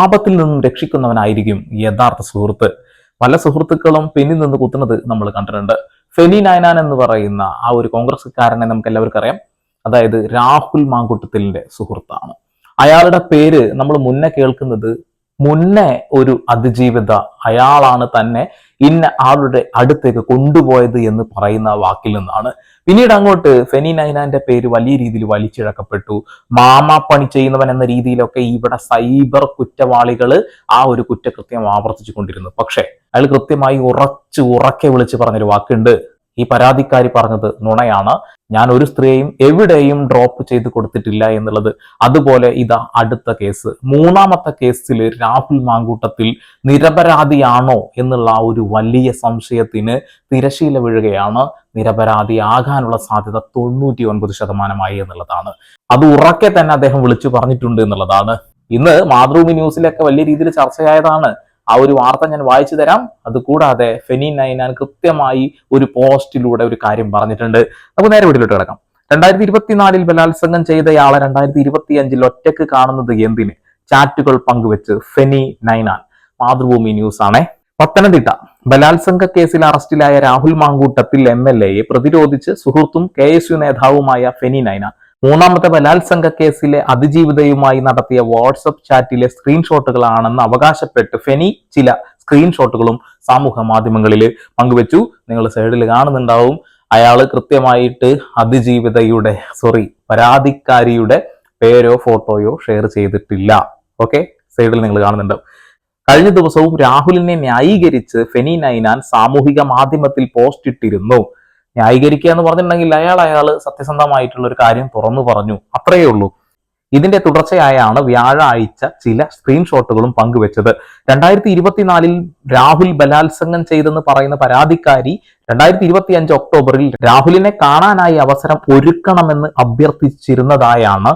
ആപത്തിൽ നിന്നും രക്ഷിക്കുന്നവനായിരിക്കും യഥാർത്ഥ സുഹൃത്ത്. പല സുഹൃത്തുക്കളും പിന്നിൽ നിന്ന് കുത്തുന്നത് നമ്മൾ കണ്ടിട്ടുണ്ട്. ഫെനി നയനാൻ എന്ന് പറയുന്ന ആ ഒരു കോൺഗ്രസ്സുകാരനെ നമുക്ക് എല്ലാവർക്കും അറിയാം. അതായത് രാഹുൽ മാങ്കുട്ടത്തിലിന്റെ സുഹൃത്താണ്. അയാളുടെ പേര് നമ്മൾ മുന്നേ കേൾക്കുന്നത് മുന്നേ ഒരു അതിജീവിത അയാളാണ് തന്നെ ഇന്ന ആളുടെ അടുത്തേക്ക് കൊണ്ടുപോയത് എന്ന് പറയുന്ന വാക്കിൽ നിന്നാണ്. പിന്നീട് അങ്ങോട്ട് ഫെനി നൈനാന്റെ പേര് വലിയ രീതിയിൽ വലിച്ചിഴക്കപ്പെട്ടു. പണി ചെയ്യുന്നവൻ എന്ന രീതിയിലൊക്കെ ഇവിടെ സൈബർ കുറ്റവാളികൾ ആ ഒരു കുറ്റകൃത്യം ആവർത്തിച്ചു കൊണ്ടിരുന്നു പക്ഷേ അയാൾ കൃത്യമായി ഉറച്ചു ഉറക്കെ വിളിച്ച് പറഞ്ഞൊരു വാക്കുണ്ട്. ഈ പരാതിക്കാരി പറഞ്ഞത് നുണയാണ്. ഞാൻ ഒരു സ്ത്രീയെയും എവിടെയും ഡ്രോപ്പ് ചെയ്ത് കൊടുത്തിട്ടില്ല എന്നുള്ളത്. അതുപോലെ ഇതാ അടുത്ത കേസ്. മൂന്നാമത്തെ കേസിൽ രാഹുൽ മാങ്കൂട്ടത്തിൽ നിരപരാധിയാണോ എന്നുള്ള ആ ഒരു വലിയ സംശയത്തിന് തിരശീല വീഴുകയാണ്. നിരപരാധി ആകാനുള്ള സാധ്യത തൊണ്ണൂറ്റി ഒൻപത് ശതമാനമായി എന്നുള്ളതാണ്. അത് ഉറക്കെ തന്നെ അദ്ദേഹം വിളിച്ചു പറഞ്ഞിട്ടുണ്ട് എന്നുള്ളതാണ്. ഇന്ന് മാതൃഭൂമി ന്യൂസിലൊക്കെ വലിയ രീതിയിൽ ചർച്ചയായതാണ്. ആ ഒരു വാർത്ത ഞാൻ വായിച്ചു തരാം. അതുകൂടാതെ ഫെനി നൈനാൻ കൃത്യമായി ഒരു പോസ്റ്റിലൂടെ ഒരു കാര്യം പറഞ്ഞിട്ടുണ്ട്. നമുക്ക് നേരെ വീട്ടിലോട്ട് കിടക്കാം. രണ്ടായിരത്തി ഇരുപത്തിനാലിൽ ബലാത്സംഗം ചെയ്തയാളെ രണ്ടായിരത്തി ഇരുപത്തി അഞ്ചിൽ ഒറ്റയ്ക്ക് കാണുന്നത് എന്തിന്? ചാറ്റുകൾ പങ്കുവെച്ച് ഫെനി നൈനാൻ. മാതൃഭൂമി ന്യൂസ് ആണേ. പത്തനംതിട്ട. ബലാത്സംഗ കേസിൽ അറസ്റ്റിലായ രാഹുൽ മാങ്കൂട്ടത്തിൽ എം എൽ എയെ പ്രതിരോധിച്ച് സുഹൃത്തും കെ എസ് യു നേതാവുമായ ഫെനി നൈന മൂന്നാമത്തെ ബലാത്സംഗ കേസിലെ അതിജീവിതയുമായി നടത്തിയ വാട്സപ്പ് ചാറ്റിലെ സ്ക്രീൻഷോട്ടുകളാണെന്ന് അവകാശപ്പെട്ട് ഫെനി ചില സ്ക്രീൻഷോട്ടുകളും സാമൂഹ്യ മാധ്യമങ്ങളിൽ പങ്കുവച്ചു. നിങ്ങൾ സൈഡിൽ കാണുന്നുണ്ടാവും. അയാൾ കൃത്യമായിട്ട് അതിജീവിതയുടെ സോറി പരാതിക്കാരിയുടെ പേരോ ഫോട്ടോയോ ഷെയർ ചെയ്തിട്ടില്ല. ഓക്കെ? സൈഡിൽ നിങ്ങൾ കാണുന്നുണ്ട് കഴിഞ്ഞ ദിവസവും രാഹുലിനെ ന്യായീകരിച്ച് ഫെനി നൈനാൻ സാമൂഹിക മാധ്യമത്തിൽ പോസ്റ്റ് ഇട്ടിരുന്നു. ന്യായീകരിക്കുക എന്ന് പറഞ്ഞിട്ടുണ്ടെങ്കിൽ അയാൾ അയാൾ സത്യസന്ധമായിട്ടുള്ള ഒരു കാര്യം തുറന്നു പറഞ്ഞു. അത്രയേ ഉള്ളൂ. ഇതിന്റെ തുടർച്ചയായാണ് വ്യാഴാഴ്ച ചില സ്ക്രീൻഷോട്ടുകളും പങ്കുവച്ചത്. രണ്ടായിരത്തി ഇരുപത്തിനാലിൽ രാഹുൽ ബലാത്സംഗം ചെയ്തെന്ന് പറയുന്ന പരാതിക്കാരി രണ്ടായിരത്തി ഇരുപത്തി അഞ്ച് ഒക്ടോബറിൽ രാഹുലിനെ കാണാനായി അവസരം ഒരുക്കണമെന്ന് അഭ്യർത്ഥിച്ചിരുന്നതായാണ്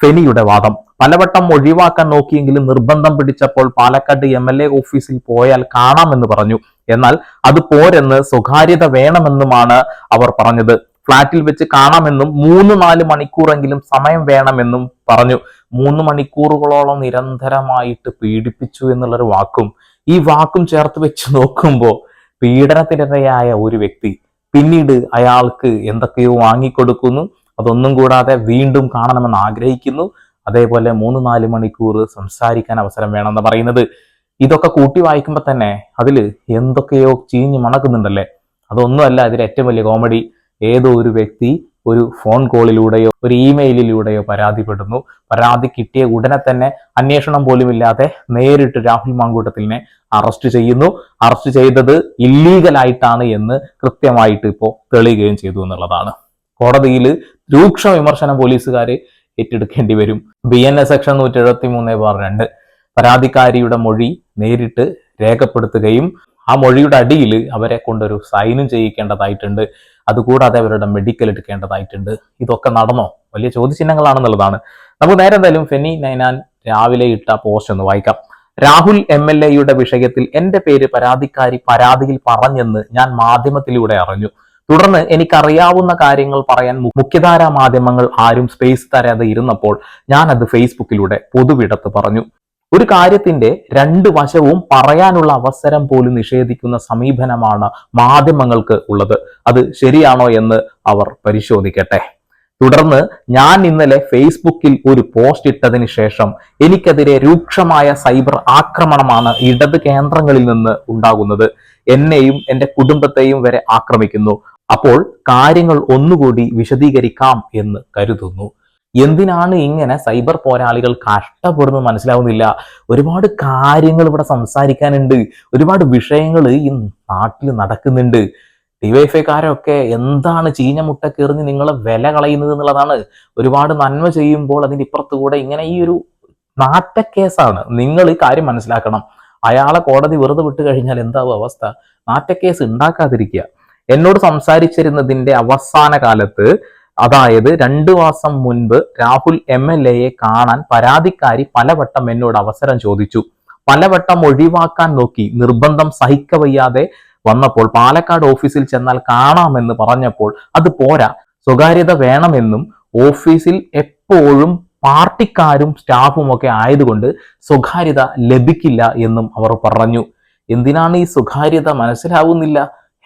ഫെനിയുടെ വാദം. പലവട്ടം ഒഴിവാക്കാൻ നോക്കിയെങ്കിലും നിർബന്ധം പിടിച്ചപ്പോൾ പാലക്കാട് എം എൽ എ ഓഫീസിൽ പോയാൽ കാണാമെന്ന് പറഞ്ഞു. എന്നാൽ അത് പോരെന്ന് സ്വകാര്യത വേണമെന്നുമാണ് അവർ പറഞ്ഞത്. ഫ്ളാറ്റിൽ വെച്ച് കാണാമെന്നും മൂന്ന് നാല് മണിക്കൂറെങ്കിലും സമയം വേണമെന്നും പറഞ്ഞു. മൂന്ന് മണിക്കൂറുകളോളം നിരന്തരമായിട്ട് പീഡിപ്പിച്ചു എന്നുള്ളൊരു വാക്കും. ഈ വാക്കും ചേർത്ത് വെച്ച് നോക്കുമ്പോൾ പീഡനത്തിനിരയായ ഒരു വ്യക്തി പിന്നീട് അയാൾക്ക് എന്തൊക്കെയോ വാങ്ങിക്കൊടുക്കുന്നു. അതൊന്നും കൂടാതെ വീണ്ടും കാണണമെന്ന് ആഗ്രഹിക്കുന്നു. അതേപോലെ മൂന്ന് നാല് മണിക്കൂർ സംസാരിക്കാൻ അവസരം വേണമെന്ന് പറയുന്നത്. ഇതൊക്കെ കൂട്ടി വായിക്കുമ്പോൾ തന്നെ അതിൽ എന്തൊക്കെയോ ചീഞ്ഞ് മണക്കുന്നുണ്ടല്ലേ? അതൊന്നുമല്ല അതിൽ ഏറ്റവും വലിയ കോമഡി ഏതോ ഒരു വ്യക്തി ഒരു ഫോൺ കോളിലൂടെയോ ഒരു ഇമെയിലിലൂടെയോ പരാതിപ്പെടുന്നു. പരാതി കിട്ടിയ ഉടനെ തന്നെ അന്വേഷണം പോലുമില്ലാതെ നേരിട്ട് രാഹുൽ മാങ്കൂട്ടത്തിനെ അറസ്റ്റ് ചെയ്യുന്നു. അറസ്റ്റ് ചെയ്തത് ഇല്ലീഗലായിട്ടാണ് എന്ന് കൃത്യമായിട്ട് ഇപ്പോൾ തെളിയുകയും ചെയ്തു എന്നുള്ളതാണ്. കോടതിയിൽ രൂക്ഷ വിമർശനം പോലീസുകാർ ഏറ്റെടുക്കേണ്ടി വരും. ബി എൻ എസ് സെക്ഷൻ നൂറ്റി എഴുപത്തി മൂന്ന് ബാർ രണ്ട്. പരാതിക്കാരിയുടെ മൊഴി നേരിട്ട് രേഖപ്പെടുത്തുകയും ആ മൊഴിയുടെ അടിയിൽ അവരെ കൊണ്ടൊരു സൈനും ചെയ്യിക്കേണ്ടതായിട്ടുണ്ട്. അതുകൂടാതെ അവരുടെ മെഡിക്കൽ എടുക്കേണ്ടതായിട്ടുണ്ട്. ഇതൊക്കെ നടന്നോ? വലിയ ചോദ്യചിഹ്നങ്ങളാണെന്നുള്ളതാണ്. നമുക്ക് നേരെ എന്തായാലും ഫെനി നൈനാൻ രാവിലെ ഇട്ട പോസ്റ്റ് ഒന്ന് വായിക്കാം. രാഹുൽ എം എൽ എയുടെ വിഷയത്തിൽ എന്റെ പേര് പരാതിക്കാരി പരാതിയിൽ പറഞ്ഞെന്ന് ഞാൻ മാധ്യമത്തിലൂടെ അറിഞ്ഞു. തുടർന്ന് എനിക്കറിയാവുന്ന കാര്യങ്ങൾ പറയാൻ മുഖ്യധാരാ മാധ്യമങ്ങൾ ആരും സ്പേസ് തരാതെ ഇരുന്നപ്പോൾ ഞാൻ അത് ഫേസ്ബുക്കിലൂടെ പൊതുവിടത്ത് പറഞ്ഞു. ഒരു കാര്യത്തിന്റെ രണ്ട് വശവും പറയാനുള്ള അവസരം പോലും നിഷേധിക്കുന്ന സമീപനമാണ് മാധ്യമങ്ങൾക്ക് ഉള്ളത്. അത് ശരിയാണോ എന്ന് അവർ പരിശോധിക്കട്ടെ. തുടർന്ന് ഞാൻ ഇന്നലെ ഫേസ്ബുക്കിൽ ഒരു പോസ്റ്റ് ഇട്ടതിന് ശേഷം എനിക്കെതിരെ രൂക്ഷമായ സൈബർ ആക്രമണമാണ് ഇടത് കേന്ദ്രങ്ങളിൽ നിന്ന് ഉണ്ടാകുന്നത്. എന്നെയും എന്റെ കുടുംബത്തെയും വരെ ആക്രമിക്കുന്നു. അപ്പോൾ കാര്യങ്ങൾ ഒന്നുകൂടി വിശദീകരിക്കാം എന്ന് കരുതുന്നു. എന്തിനാണ് ഇങ്ങനെ സൈബർ പോരാളികൾ കഷ്ടപ്പെടുന്നത് മനസ്സിലാവുന്നില്ല? ഒരുപാട് കാര്യങ്ങൾ ഇവിടെ സംസാരിക്കാനുണ്ട്. ഒരുപാട് വിഷയങ്ങൾ ഈ നാട്ടിൽ നടക്കുന്നുണ്ട്. ഡിവൈഫൈക്കാരൊക്കെ എന്താണ് ചീഞ്ഞ മുട്ട കെറിഞ്ഞ് നിങ്ങളെ വില കളയുന്നത് എന്നുള്ളതാണ്. ഒരുപാട് നന്മ ചെയ്യുമ്പോൾ അതിന്റെ ഇപ്പുറത്ത് കൂടെ ഇങ്ങനെ ഈ ഒരു നാറ്റക്കേസാണ്. നിങ്ങൾ ഈ കാര്യം മനസ്സിലാക്കണം. അയാളെ കോടതി വെറുതെ വിട്ട് കഴിഞ്ഞാൽ എന്താവും അവസ്ഥ? നാറ്റക്കേസ് ഉണ്ടാക്കാതിരിക്കുക. എന്നോട് സംസാരിച്ചിരുന്നതിന്റെ അവസാന കാലത്ത് അതായത് രണ്ടു മാസം മുൻപ് രാഹുൽ എം എൽ എയെ കാണാൻ പരാതിക്കാരി പലവട്ടം എന്നോട് അവസരം ചോദിച്ചു. പലവട്ടം ഒഴിവാക്കാൻ നോക്കി നിർബന്ധം സഹിക്കവയ്യാതെ വന്നപ്പോൾ പാലക്കാട് ഓഫീസിൽ ചെന്നാൽ കാണാമെന്ന് പറഞ്ഞപ്പോൾ അത് പോരാ. സ്വകാര്യത വേണമെന്നും ഓഫീസിൽ എപ്പോഴും പാർട്ടിക്കാരും സ്റ്റാഫും ഒക്കെ ആയതുകൊണ്ട് സ്വകാര്യത ലഭിക്കില്ല എന്നും അവർ പറഞ്ഞു. എന്തിനാണ് ഈ സ്വകാര്യത മനസ്സിലാവുന്നില്ല?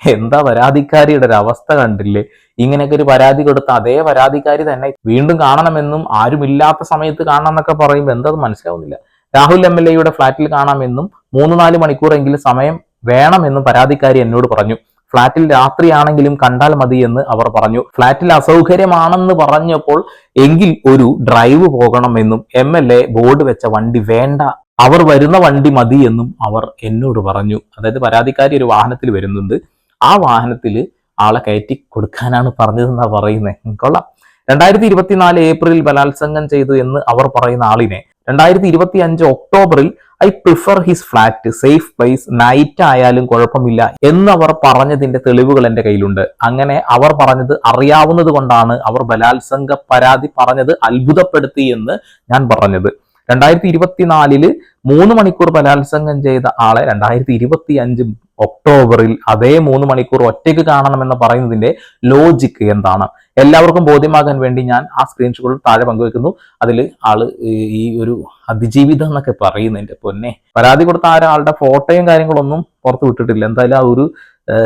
എന്താ പരാതിക്കാരിയുടെ ഒരു അവസ്ഥ കണ്ടില്ലേ? ഇങ്ങനെയൊക്കെ ഒരു പരാതി കൊടുത്ത അതേ പരാതിക്കാരി തന്നെ വീണ്ടും കാണണമെന്നും ആരുമില്ലാത്ത സമയത്ത് കാണണം എന്നൊക്കെ പറയുമ്പോൾ എന്താ മനസ്സിലാവുന്നില്ല. രാഹുൽ എം എൽ എയുടെ ഫ്ളാറ്റിൽ കാണാമെന്നും മൂന്ന് നാല് മണിക്കൂറെങ്കിലും സമയം വേണമെന്നും പരാതിക്കാരി എന്നോട് പറഞ്ഞു. ഫ്ളാറ്റിൽ രാത്രിയാണെങ്കിലും കണ്ടാൽ മതി എന്ന് അവർ പറഞ്ഞു. ഫ്ളാറ്റിൽ അസൗകര്യമാണെന്ന് പറഞ്ഞപ്പോൾ എങ്കിൽ ഒരു ഡ്രൈവ് പോകണമെന്നും എം എൽ എ ബോർഡ് വെച്ച വണ്ടി വേണ്ട അവർ വരുന്ന വണ്ടി മതി എന്നും അവർ എന്നോട് പറഞ്ഞു. അതായത് പരാതിക്കാരി ഒരു വാഹനത്തിൽ വരുന്നുണ്ട്. ആ വാഹനത്തിൽ ആളെ കയറ്റി കൊടുക്കാനാണ് പറഞ്ഞതെന്നാ പറയുന്നത് കൊള്ളാം. രണ്ടായിരത്തി ഇരുപത്തിനാല് ഏപ്രിലിൽ ബലാത്സംഗം ചെയ്തു എന്ന് അവർ പറയുന്ന ആളിനെ രണ്ടായിരത്തി ഇരുപത്തി അഞ്ച് ഒക്ടോബറിൽ I prefer his flat. Safe place. Night ആയാലും കുഴപ്പമില്ല എന്ന് അവർ പറഞ്ഞതിന്റെ തെളിവുകൾ എന്റെ കയ്യിലുണ്ട്. അങ്ങനെ അവർ പറഞ്ഞത് അറിയാവുന്നത് കൊണ്ടാണ് അവർ ബലാത്സംഗ പരാതി പറഞ്ഞത് അത്ഭുതപ്പെടുത്തി എന്ന് ഞാൻ പറഞ്ഞത്. രണ്ടായിരത്തി ഇരുപത്തിനാലിൽ മൂന്ന് മണിക്കൂർ ബലാത്സംഗം ചെയ്ത ആളെ രണ്ടായിരത്തി ഇരുപത്തി അഞ്ച് ഒക്ടോബറിൽ അതേ മൂന്ന് മണിക്കൂർ ഒറ്റയ്ക്ക് കാണണമെന്ന് പറയുന്നതിന്റെ ലോജിക്ക് എന്താണ്? എല്ലാവർക്കും ബോധ്യമാകാൻ വേണ്ടി ഞാൻ ആ സ്ക്രീൻഷോട്ട് താഴെ പങ്കുവെക്കുന്നു. അതിൽ ആൾ ഈ- ഒരു അതിജീവിതം എന്നൊക്കെ പറയുന്നതിന്റെ പൊന്നെ. പരാതി കൊടുത്ത ആരാളുടെ ഫോട്ടോയും കാര്യങ്ങളൊന്നും പുറത്ത് വിട്ടിട്ടില്ല. എന്തായാലും ആ ഒരു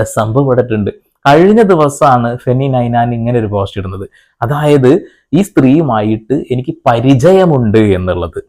സംഭവം ഇടട്ടുണ്ട് കഴിഞ്ഞ ദിവസമാണ് ഫെനി നൈനാൻ ഇങ്ങനെ ഒരു പോസ്റ്റ് ഇടുന്നത്. അതായത് ഈ സ്ത്രീയുമായിട്ട് എനിക്ക് പരിചയമുണ്ട് എന്നുള്ളത്.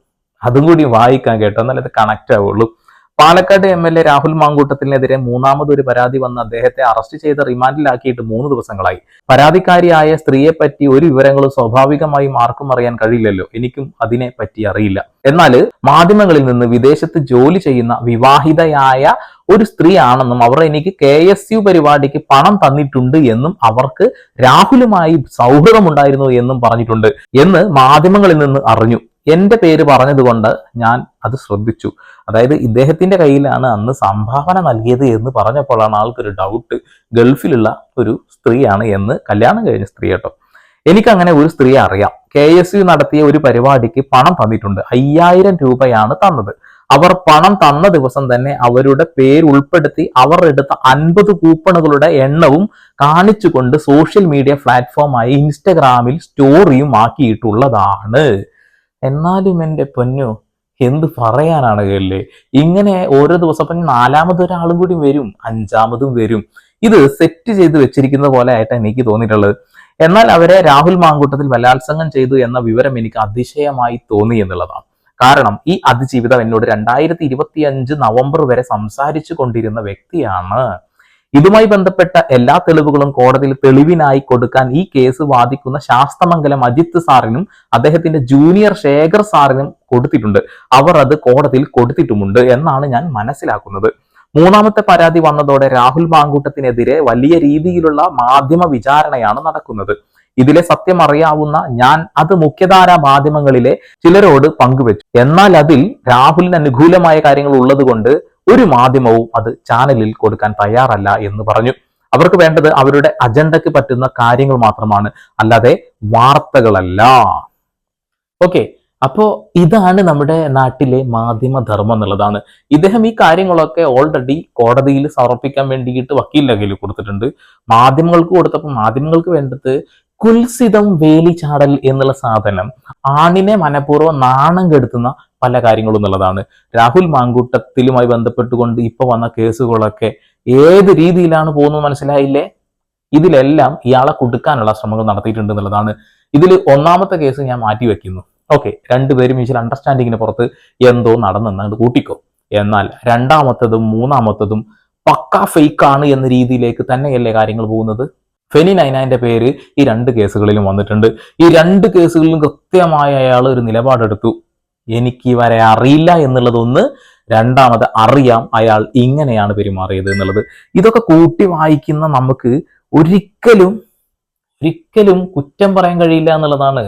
അതും കൂടി വായിക്കാൻ കേട്ടോ. എന്നാലേ അത് കണക്റ്റ് ആവുള്ളൂ. Palakkad M L A Rahul മാങ്കൂട്ടത്തിനെതിരെ മൂന്നാമതൊരു പരാതി വന്ന് അദ്ദേഹത്തെ അറസ്റ്റ് ചെയ്ത് റിമാൻഡിലാക്കിയിട്ട് മൂന്ന് ദിവസങ്ങളായി. പരാതിക്കാരിയായ സ്ത്രീയെ പറ്റി ഒരു വിവരങ്ങളും സ്വാഭാവികമായും ആർക്കും അറിയാൻ കഴിയില്ലല്ലോ. എനിക്കും അതിനെ പറ്റി അറിയില്ല. എന്നാൽ മാധ്യമങ്ങളിൽ നിന്ന് വിദേശത്ത് ജോലി ചെയ്യുന്ന വിവാഹിതയായ ഒരു സ്ത്രീ ആണെന്നും അവർ എനിക്ക് കെ എസ് യു പരിപാടിക്ക് പണം തന്നിട്ടുണ്ട് എന്നും അവർക്ക് രാഹുലുമായി സൗഹൃദമുണ്ടായിരുന്നു എന്നും പറഞ്ഞിട്ടുണ്ട് എന്ന് മാധ്യമങ്ങളിൽ നിന്ന് അറിഞ്ഞു. എന്റെ പേര് പറഞ്ഞതുകൊണ്ട് ഞാൻ അത് ശ്രദ്ധിച്ചു. അതായത് ഇദ്ദേഹത്തിന്റെ കയ്യിലാണ് അന്ന് സംഭാവന നൽകിയത് എന്ന് പറഞ്ഞപ്പോഴാണ് ആൾക്കൊരു ഡൗട്ട് ഗൾഫിലുള്ള ഒരു സ്ത്രീയാണ് എന്ന് കല്യാണം കഴിഞ്ഞ സ്ത്രീ കേട്ടോ. എനിക്കങ്ങനെ ഒരു സ്ത്രീ അറിയാം. കെ എസ് യു നടത്തിയ ഒരു പരിപാടിക്ക് പണം തന്നിട്ടുണ്ട്. അയ്യായിരം രൂപയാണ് തന്നത്. അവർ പണം തന്ന ദിവസം തന്നെ അവരുടെ പേര് ഉൾപ്പെടുത്തി അവർ എടുത്ത അൻപത് കൂപ്പണുകളുടെ എണ്ണവും കാണിച്ചുകൊണ്ട് സോഷ്യൽ മീഡിയ പ്ലാറ്റ്ഫോമായി ഇൻസ്റ്റഗ്രാമിൽ സ്റ്റോറിയും ആക്കിയിട്ടുള്ളതാണ്. എന്നാലും എന്റെ പൊന്നു എന്ത് പറയാനാണ് കേല്ലേ ഇങ്ങനെ ഓരോ ദിവസം ഇപ്പം നാലാമതൊരാളും കൂടി വരും അഞ്ചാമതും വരും. ഇത് സെറ്റ് ചെയ്ത് വെച്ചിരിക്കുന്ന പോലെ ആയിട്ടാണ് എനിക്ക് തോന്നിയിട്ടുള്ളത്. എന്നാൽ അവരെ രാഹുൽ മാങ്കൂട്ടത്തിൽ ബലാത്സംഗം ചെയ്തു എന്ന വിവരം എനിക്ക് അതിശയമായി തോന്നി എന്നുള്ളതാണ്. കാരണം ഈ അതിജീവിതം എന്നോട് രണ്ടായിരത്തി ഇരുപത്തി അഞ്ച് നവംബർ വരെ സംസാരിച്ചു കൊണ്ടിരുന്ന വ്യക്തിയാണ്. ഇതുമായി ബന്ധപ്പെട്ട എല്ലാ തെളിവുകളും കോടതിയിൽ തെളിവിനായി കൊടുക്കാൻ ഈ കേസ് വാദിക്കുന്ന ശാസ്തമംഗലം അജിത് സാറിനും അദ്ദേഹത്തിന്റെ ജൂനിയർ ശേഖർ സാറിനും കൊടുത്തിട്ടുണ്ട്. അവർ അത് കോടതിയിൽ കൊടുത്തിട്ടുമുണ്ട് എന്നാണ് ഞാൻ മനസ്സിലാക്കുന്നത്. മൂന്നാമത്തെ പരാതി വന്നതോടെ രാഹുൽ മാങ്കൂട്ടത്തിനെതിരെ വലിയ രീതിയിലുള്ള മാധ്യമ വിചാരണയാണ് നടക്കുന്നത്. ഇതിലെ സത്യം അറിയാവുന്ന ഞാൻ അത് മുഖ്യധാര മാധ്യമങ്ങളിലെ ചിലരോട് പങ്കുവച്ചു. എന്നാൽ അതിൽ രാഹുലിന് അനുകൂലമായ കാര്യങ്ങൾ ഉള്ളതുകൊണ്ട് ഒരു മാധ്യമവും അത് ചാനലിൽ കൊടുക്കാൻ തയ്യാറല്ല എന്ന് പറഞ്ഞു. അവർക്ക് വേണ്ടത് അവരുടെ അജണ്ടയ്ക്ക് പറ്റുന്ന കാര്യങ്ങൾ മാത്രമാണ്. അല്ലാതെ വാർത്തകളല്ല. ഓക്കെ. അപ്പോ ഇതാണ് നമ്മുടെ നാട്ടിലെ മാധ്യമധർമ്മം എന്നുള്ളതാണ്. ഇദ്ദേഹം ഈ കാര്യങ്ങളൊക്കെ ഓൾറെഡി കോടതിയിൽ സമർപ്പിക്കാൻ വേണ്ടിയിട്ട് വക്കീലിന്റെ കയ്യിൽ കൊടുത്തിട്ടുണ്ട്. മാധ്യമങ്ങൾക്ക് കൊടുത്തപ്പോൾ മാധ്യമങ്ങൾക്ക് വേണ്ടത് കുൽസിതം വേലി ചാടൽ എന്നുള്ള സാധനം ആണിനെ മനഃപൂർവം നാണം കെടുത്തുന്ന പല കാര്യങ്ങളും എന്നുള്ളതാണ്. രാഹുൽ മാങ്കൂട്ടത്തിലുമായി ബന്ധപ്പെട്ടുകൊണ്ട് ഇപ്പൊ വന്ന കേസുകളൊക്കെ ഏത് രീതിയിലാണ് പോകുന്നത് മനസ്സിലായില്ലേ? ഇതിലെല്ലാം ഇയാളെ കൊടുക്കാനുള്ള ശ്രമങ്ങൾ നടത്തിയിട്ടുണ്ട് എന്നുള്ളതാണ്. ഇതിൽ ഒന്നാമത്തെ കേസ് ഞാൻ മാറ്റി വെക്കുന്നു ഓക്കെ രണ്ടുപേരും ഈശ്വര അണ്ടർസ്റ്റാൻഡിങ്ങിന് പുറത്ത് എന്തോ നടന്നെന്ന് കൂട്ടിക്കോ. എന്നാൽ രണ്ടാമത്തതും മൂന്നാമത്തതും പക്ക ഫേക്ക് ആണ് എന്ന രീതിയിലേക്ക് തന്നെയല്ലേ കാര്യങ്ങൾ പോകുന്നത്? ഫെനി നൈനാന്റെ പേര് ഈ രണ്ട് കേസുകളിലും വന്നിട്ടുണ്ട്. ഈ രണ്ട് കേസുകളിലും കൃത്യമായ അയാൾ ഒരു നിലപാടെടുത്തു. എനിക്ക് ഇവരെ അറിയില്ല എന്നുള്ളതൊന്ന് രണ്ടാമത് അറിയാം അയാൾ ഇങ്ങനെയാണ് പെരുമാറിയത് എന്നുള്ളത്. ഇതൊക്കെ കൂട്ടി വായിക്കുന്ന നമുക്ക് ഒരിക്കലും ഒരിക്കലും കുറ്റം പറയാൻ കഴിയില്ല എന്നുള്ളതാണ്.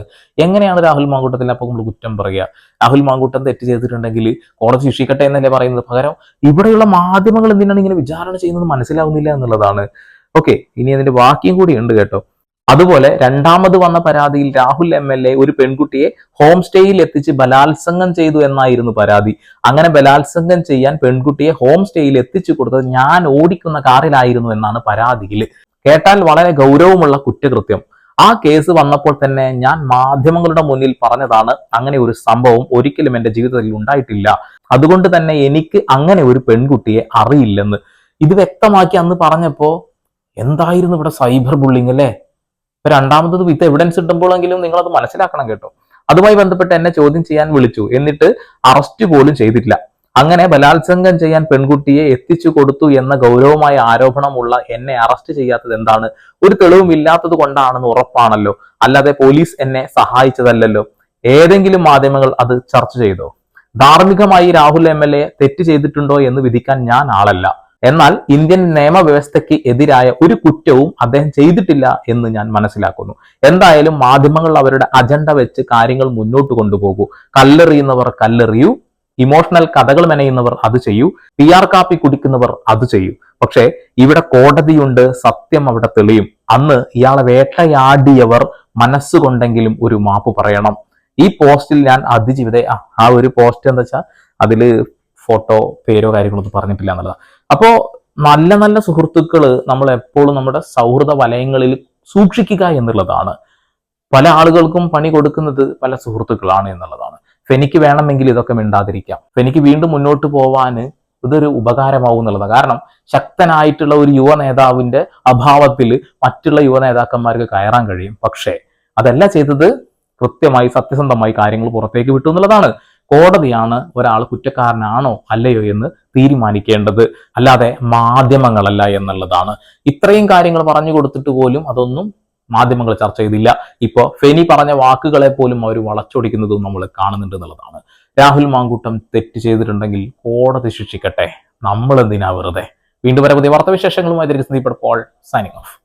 എങ്ങനെയാണ് രാഹുൽ മാങ്കൂട്ടത്തിനെ അപ്പോൾ നമ്മൾ കുറ്റം പറയുക രാഹുൽ മാങ്കൂട്ടം തെറ്റ് ചെയ്തിട്ടുണ്ടെങ്കിൽ കോടതി ശിക്ഷിക്കട്ടെ എന്നല്ലേ പറയുന്നത്? പകരം ഇവിടെയുള്ള മാധ്യമങ്ങൾ എന്തിനാണ് ഇങ്ങനെ വിചാരണ ചെയ്യുന്നത് മനസ്സിലാവുന്നില്ല എന്നുള്ളതാണ്. ഓക്കെ ഇനി അതിന്റെ ബാക്കിയും കൂടി ഉണ്ട് കേട്ടോ. അതുപോലെ രണ്ടാമത് വന്ന പരാതിയിൽ രാഹുൽ എം എൽ എ ഒരു പെൺകുട്ടിയെ ഹോം സ്റ്റേയിൽ എത്തിച്ച് ബലാത്സംഗം ചെയ്തു എന്നായിരുന്നു പരാതി. അങ്ങനെ ബലാത്സംഗം ചെയ്യാൻ പെൺകുട്ടിയെ ഹോം സ്റ്റേയിൽ എത്തിച്ചു കൊടുത്തത് ഞാൻ ഓടിക്കുന്ന കാറിലായിരുന്നു എന്നാണ് പരാതിയിൽ കേട്ടാൽ വളരെ ഗൗരവമുള്ള കുറ്റകൃത്യം. ആ കേസ് വന്നപ്പോൾ തന്നെ ഞാൻ മാധ്യമങ്ങളുടെ മുന്നിൽ പറഞ്ഞതാണ് അങ്ങനെ ഒരു സംഭവം ഒരിക്കലും എന്റെ ജീവിതത്തിൽ ഉണ്ടായിട്ടില്ല. അതുകൊണ്ട് തന്നെ എനിക്ക് അങ്ങനെ ഒരു പെൺകുട്ടിയെ അറിയില്ലെന്ന്. ഇത് വ്യക്തമാക്കി അന്ന് പറഞ്ഞപ്പോ എന്തായിരുന്നു ഇവിടെ സൈബർ ബുള്ളിങ് അല്ലേ? ഇപ്പൊ രണ്ടാമത്തത് വിത്ത് എവിഡൻസ് കിട്ടുമ്പോഴെങ്കിലും നിങ്ങൾ അത് മനസ്സിലാക്കണം കേട്ടോ. അതുമായി ബന്ധപ്പെട്ട് എന്നെ ചോദ്യം ചെയ്യാൻ വിളിച്ചു. എന്നിട്ട് അറസ്റ്റ് പോലും ചെയ്തിട്ടില്ല. അങ്ങനെ ബലാത്സംഗം ചെയ്യാൻ പെൺകുട്ടിയെ എത്തിച്ചു കൊടുത്തു എന്ന ഗൗരവമായ ആരോപണമുള്ള എന്നെ അറസ്റ്റ് ചെയ്യാത്തത് എന്താണ്? ഒരു തെളിവും ഇല്ലാത്തത് കൊണ്ടാണെന്ന് ഉറപ്പാണല്ലോ. അല്ലാതെ പോലീസ് എന്നെ സഹായിച്ചതല്ലല്ലോ. ഏതെങ്കിലും മാധ്യമങ്ങൾ അത് ചർച്ച ചെയ്തോ? ധാർമ്മികമായി രാഹുൽ എം എൽ എ തെറ്റ് ചെയ്തിട്ടുണ്ടോ എന്ന് വിധിക്കാൻ ഞാൻ ആളല്ല. എന്നാൽ ഇന്ത്യൻ നിയമവ്യവസ്ഥയ്ക്ക് എതിരായ ഒരു കുറ്റവും അദ്ദേഹം ചെയ്തിട്ടില്ല എന്ന് ഞാൻ മനസ്സിലാക്കുന്നു. എന്തായാലും മാധ്യമങ്ങൾ അവരുടെ അജണ്ട വെച്ച് കാര്യങ്ങൾ മുന്നോട്ട് കൊണ്ടുപോകൂ. കല്ലെറിയുന്നവർ കല്ലെറിയൂ ഇമോഷണൽ കഥകൾ മെനയുന്നവർ അത് ചെയ്യൂ. പി ആർ കാപ്പി കുടിക്കുന്നവർ അത് ചെയ്യൂ. പക്ഷേ ഇവിടെ കോടതിയുണ്ട് സത്യം അവിടെ തെളിയും. അന്ന് ഇയാളെ വേട്ടയാടിയവർ മനസ്സുകൊണ്ടെങ്കിലും ഒരു മാപ്പ് പറയണം. ഈ പോസ്റ്റിൽ ഞാൻ അതിജീവിത ആ, ഒരു പോസ്റ്റ് എന്താ വെച്ചാൽ അതിൽ ഫോട്ടോ പേരോ കാര്യങ്ങളൊന്നും പറഞ്ഞിട്ടില്ല എന്നുള്ളതാണ് അപ്പോ നല്ല നല്ല സുഹൃത്തുക്കൾ നമ്മൾ എപ്പോഴും നമ്മുടെ സൗഹൃദ വലയങ്ങളിൽ സൂക്ഷിക്കുക എന്നുള്ളതാണ്. പല ആളുകൾക്കും പണി കൊടുക്കുന്നത് പല സുഹൃത്തുക്കളാണ് എന്നുള്ളതാണ്. ഫെനിക്ക് വേണമെങ്കിൽ ഇതൊക്കെ മിണ്ടാതിരിക്കാം. ഫെനിക്ക് വീണ്ടും മുന്നോട്ട് പോവാൻ ഇതൊരു ഉപകാരമാവും എന്നുള്ളതാണ്. കാരണം ശക്തനായിട്ടുള്ള ഒരു യുവ നേതാവിന്റെ അഭാവത്തിൽ മറ്റുള്ള യുവ നേതാക്കന്മാർക്ക് കയറാൻ കഴിയും. പക്ഷേ അതല്ല ചെയ്തത് കൃത്യമായി സത്യസന്ധമായി കാര്യങ്ങൾ പുറത്തേക്ക് വിട്ടു എന്നുള്ളതാണ്. കോടതിയാണ് ഒരാൾ കുറ്റക്കാരനാണോ അല്ലയോ എന്ന് തീരുമാനിക്കേണ്ടത്. അല്ലാതെ മാധ്യമങ്ങളല്ല എന്നുള്ളതാണ്. ഇത്രയും കാര്യങ്ങൾ പറഞ്ഞു കൊടുത്തിട്ട് പോലും അതൊന്നും മാധ്യമങ്ങൾ ചർച്ച ചെയ്തില്ല. ഇപ്പോ ഫെനി പറഞ്ഞ വാക്കുകളെ പോലും അവർ വളച്ചൊടിക്കുന്നതും നമ്മൾ കാണുന്നുണ്ട് എന്നുള്ളതാണ്. രാഹുൽ മാങ്കൂട്ടം തെറ്റ് ചെയ്തിട്ടുണ്ടെങ്കിൽ കോടതി ശിക്ഷിക്കട്ടെ. നമ്മൾ എന്തിനാ വെറുതെ? വീണ്ടും വരെ പുതിയ വാർത്താവിശേഷങ്ങളുമായി തിരികെ സന്ദീപ് സൈനിങ് ഓഫ്